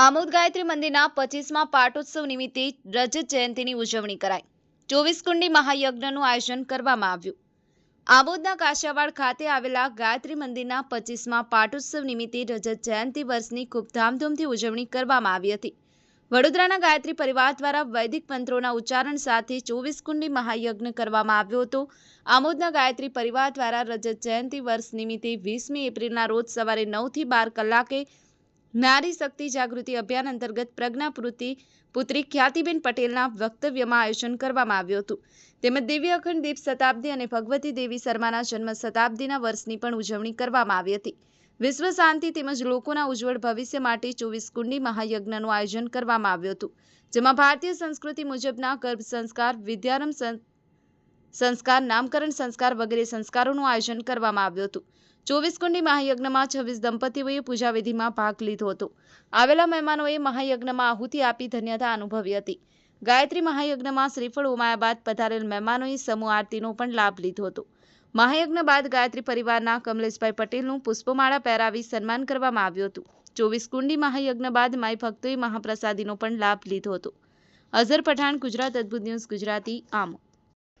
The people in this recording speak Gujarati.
આમોદ ગાયત્રી મંદિરના પચીસમાં પાટોત્સવ નિમિત્તે રજત જયંતિની ઉજવણી કરાઈ. ચોવીસ કુંડી મહાયજ્ઞનું આયોજન કરવામાં આવ્યું. આમોદના કાશિયાવાડ ખાતે આવેલા ગાયત્રી મંદિરના પચીસમાં પાટોત્સવ નિમિત્તે રજત જયંતિ વર્ષની ખૂબ ધામધૂમથી ઉજવણી કરવામાં આવી હતી. વડોદરાના ગાયત્રી પરિવાર દ્વારા વૈદિક મંત્રોના ઉચ્ચારણ સાથે ચોવીસ કુંડી મહાયજ્ઞ કરવામાં આવ્યો હતો. આમોદના ગાયત્રી પરિવાર દ્વારા રજત જયંતિ વર્ષ નિમિત્તે વીસમી એપ્રિલના રોજ સવારે નવથી બાર કલાકે નારી શક્તિ જાગૃતિ અભિયાન અંતર્ગત પ્રજ્ઞાપૃતિ પુત્રી ખ્યાતિબેન પટેલના વક્તવ્યમાં આયોજન કરવામાં આવ્યું હતું. તેમજ દેવી અખંડ દીપ શતાબ્દી અને ભગવતી દેવી શર્માના જન્મ શતાબ્દીના વર્ષની પણ ઉજવણી કરવામાં આવી હતી. વિશ્વ શાંતિ તેમજ લોકોના ઉજ્જવળ ભવિષ્ય માટે ચોવીસ કુંડી મહાયજ્ઞનું આયોજન કરવામાં આવ્યું હતું. જેમાં ભારતીય સંસ્કૃતિ મુજબના ગર્ભ સંસ્કાર, વિદ્યારંભ સંસ્કાર, નામકરણ સંસ્કાર વગેરે સંસ્કારોનું આયોજન કરવામાં આવ્યું હતું. ચોવીસ કુંડી મહાયજ્ઞમાં છવ્વીસ દંપતીઓએ પૂજાવિધિમાં ભાગ લીધો હતો. આવેલા મહેમાનોએ મહાયજ્ઞમાં આહુતિ આપી ધન્યતા અનુભવી હતી. ગાયત્રી મહાયજ્ઞમાં શ્રીફળ ઉમાયા બાદ પધારેલ મહેમાનોએ સમૂહ આરતીનો પણ લાભ લીધો હતો. મહાયજ્ઞ બાદ ગાયત્રી પરિવારના કમલેશભાઈ પટેલનું પુષ્પમાળા પહેરાવી સન્માન કરવામાં આવ્યું હતું. ચોવીસ કુંડી મહાયજ્ઞ બાદ માઈ ભક્તોએ મહાપ્રસાદીનો પણ લાભ લીધો હતો. અઝર પઠાણ, ગુજરાત અદ્ભુત ન્યૂઝ, ગુજરાતી આમ.